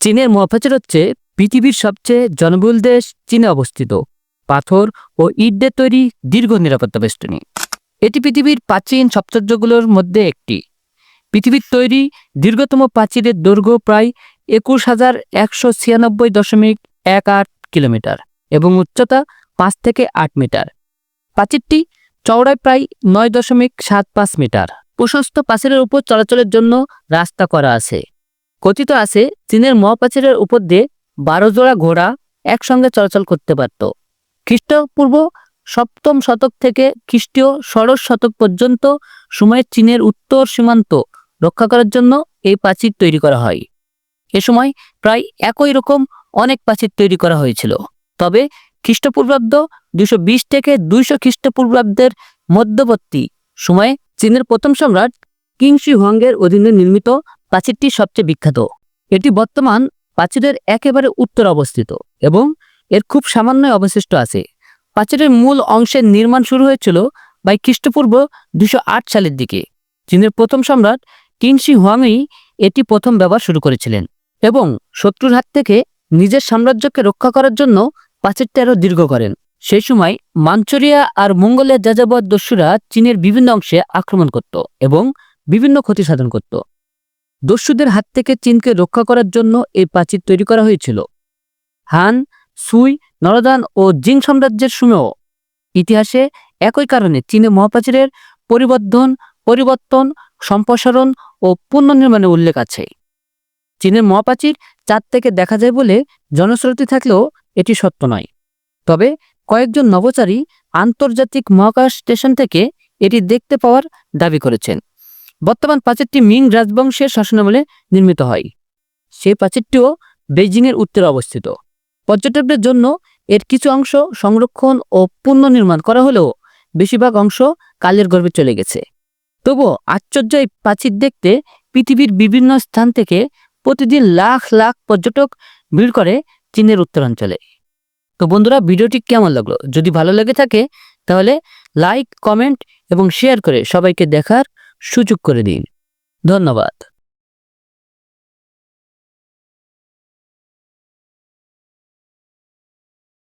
চীনের মহাপ্রাচীর হচ্ছে পৃথিবীর সবচেয়ে জনবহুল দেশ চীনে অবস্থিত। পাথর ও ইট দিয়ে তৈরি দীর্ঘ নিরাপত্তা বেষ্টনী। এটি পৃথিবীর প্রাচীন সপ্তাহগুলোর মধ্যে একটি। পৃথিবীর তৈরি দীর্ঘতম প্রাচীরের দৈর্ঘ্য প্রায় একুশ হাজার একশো ছিয়ানব্বই দশমিক এক আট কিলোমিটার এবং উচ্চতা পাঁচ থেকে আট মিটার। প্রাচীরটি চওড়ায় প্রায় নয় দশমিক সাত পাঁচ মিটার। প্রশস্ত প্রাচীরের উপর চলাচলের জন্য রাস্তা করা আছে। কথিত আছে, চীনের মহাপ্রাচীরের উপর দিয়ে বারো জোড়া ঘোড়া একসঙ্গে চলাচল করতে পারত। খ্রিস্টপূর্ব সপ্তম শতক থেকে খ্রিস্টীয় ষোড়শ শতক পর্যন্ত সময়ে চীনের উত্তর সীমান্ত রক্ষা করার জন্য এই প্রাচীর তৈরি করা হয়। এ সময় প্রায় একই রকম অনেক প্রাচীর তৈরি করা হয়েছিল। তবে খ্রিস্টপূর্বাব্দ বিশ থেকে দুইশো খ্রিস্টপূর্বাব্দের মধ্যবর্তী সময়ে চীনের প্রথম সম্রাট কিংশি হোয়াংয়ের অধীনে নির্মিত প্রাচীরটি সবচেয়ে বিখ্যাত। এটি বর্তমান প্রাচীরের একেবারে উত্তরে অবস্থিত এবং এর খুব সামান্য অবশিষ্ট আছে। প্রাচীরের মূল অংশের নির্মাণ শুরু হয়েছিল বাই খ্রিস্টপূর্ব দুশো সালের দিকে। চীনের প্রথম সম্রাট কিংশি হোয়াংই এটি প্রথম ব্যবহার শুরু করেছিলেন এবং শত্রুর হাত থেকে নিজের সাম্রাজ্যকে রক্ষা করার জন্য প্রাচীরটি আরও দীর্ঘ করেন। সেই সময় মাঞ্চুরিয়া আর মঙ্গোলিয়া যাযাবর দস্যুরা চীনের বিভিন্ন অংশে আক্রমণ করত এবং বিভিন্ন ক্ষতি সাধন করত। দস্যুদের হাত থেকে চীনকে রক্ষা করার জন্য এই প্রাচীর তৈরি করা হয়েছিল। হান, সুই, নরদান ও জিং সাম্রাজ্যের সময়ও ইতিহাসে একই কারণে চীনে মহাপ্রাচীরের পরিবর্ধন, পরিবর্তন, সম্প্রসারণ ও পুনর্নির্মাণের উল্লেখ আছে। চীনের মহাপ্রাচীর চাঁদ থেকে দেখা যায় বলে জনশ্রুতি থাকলেও এটি সত্য নয়। তবে কয়েকজন নভোচারী আন্তর্জাতিক মহাকাশ স্টেশন থেকে এটি দেখতে পাওয়ার দাবি করেছেন। বর্তমান প্রাচীরটি মিং রাজবংশের শাসনামলে নির্মিত হয়। সেই প্রাচীরটিও বেইজিংয়ের উত্তরে অবস্থিত। পর্যটকদের জন্য এর কিছু অংশ সংরক্ষণ ও পুনর্নির্মাণ করা হলেও বেশিরভাগ অংশ কালের গর্ভে চলে গেছে। তবুও আশ্চর্য এই প্রাচীর দেখতে পৃথিবীর বিভিন্ন স্থান থেকে প্রতিদিন লাখ লাখ পর্যটক ভিড় করে চীনের উত্তরাঞ্চলে। তো বন্ধুরা, ভিডিওটি কেমন লাগল? যদি ভালো লেগে থাকে, তাহলে লাইক, কমেন্ট এবং শেয়ার করে সবাইকে দেখার সুযোগ করে দিন। ধন্যবাদ।